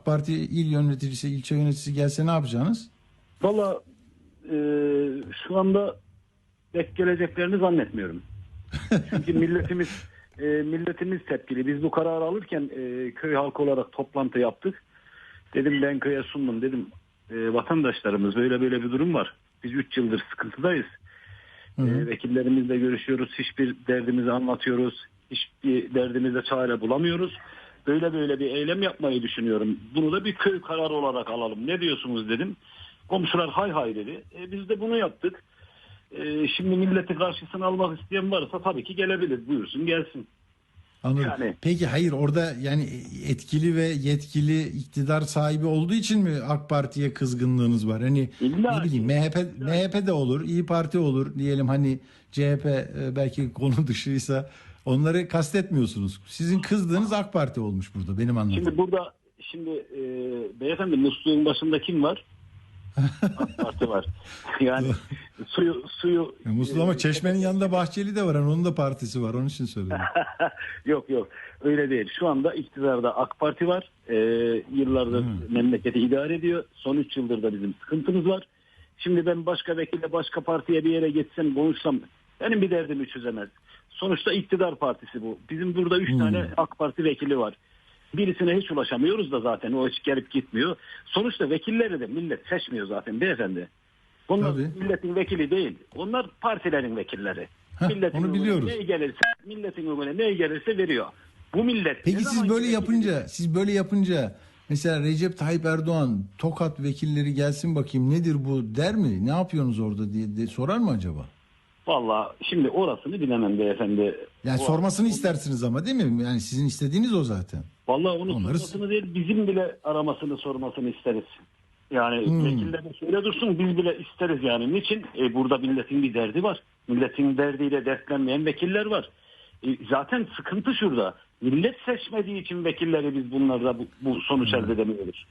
AK Parti il yöneticisi, ilçe yöneticisi gelse ne yapacaksınız? Valla e, şu anda pek geleceklerini zannetmiyorum. Çünkü milletimiz e, milletimiz tepkili. Biz bu kararı alırken e, köy halkı olarak toplantı yaptık. Dedim ben köye sundum. Dedim e, vatandaşlarımız böyle böyle bir durum var. Biz 3 yıldır sıkıntıdayız. Hı hı. E, vekillerimizle görüşüyoruz. Hiçbir derdimizi anlatıyoruz. Hiçbir derdimize çare bulamıyoruz. Böyle böyle bir eylem yapmayı düşünüyorum. Bunu da bir köy kararı olarak alalım. Ne diyorsunuz dedim. Komşular hay hay dedi. E, biz de bunu yaptık. E, şimdi milleti karşısına almak isteyen varsa tabii ki gelebilir. Buyursun gelsin. Anladım. Yani- Peki hayır orada yani etkili ve yetkili iktidar sahibi olduğu için mi AK Parti'ye kızgınlığınız var? Hani İlla ne bileyim. MHP MHP de olur, İyi Parti olur diyelim hani CHP e, belki konu dışıysa onları kastetmiyorsunuz. Sizin kızdığınız AK Parti olmuş burada benim anladığım. Şimdi burada şimdi e, beyefendi musluğun başında kim var? AK Parti var. Yani suyu suyu Ya Mustafa ama e, Çeşme'nin yanında Bahçeli de var. hani onun da partisi var. Onun için söylüyorum. yok yok öyle değil. Şu anda iktidarda AK Parti var. Ee, yıllardır memleketi idare ediyor. Son 3 yıldır da bizim sıkıntımız var. Şimdi ben başka vekille başka partiye bir yere geçsem konuşsam benim bir derdimi çözemez. Sonuçta iktidar partisi bu. Bizim burada 3 tane AK Parti vekili var. Birisine hiç ulaşamıyoruz da zaten o hiç gelip gitmiyor. Sonuçta vekilleri de millet seçmiyor zaten beyefendi. Bunlar Tabii. milletin vekili değil. Onlar partilerin vekilleri. Heh, milletin onu biliyoruz. Ne gelirse, milletin önüne ne gelirse veriyor. Bu millet Peki siz böyle yapınca, siz böyle yapınca mesela Recep Tayyip Erdoğan Tokat vekilleri gelsin bakayım nedir bu der mi? Ne yapıyorsunuz orada diye de sorar mı acaba? Valla şimdi orasını bilemem beyefendi. Yani O- sormasını o- istersiniz ama değil mi? Yani sizin istediğiniz o zaten. Vallahi onu Onları- sormasını değil bizim bile aramasını sormasını isteriz. Yani Hmm. vekiller de şöyle dursun biz bile isteriz yani. Niçin? E, burada milletin bir derdi var. Milletin derdiyle dertlenmeyen vekiller var. E, zaten sıkıntı şurada. Millet seçmediği için vekilleri biz bunlarda bu, bu sonuç elde edemiyoruz.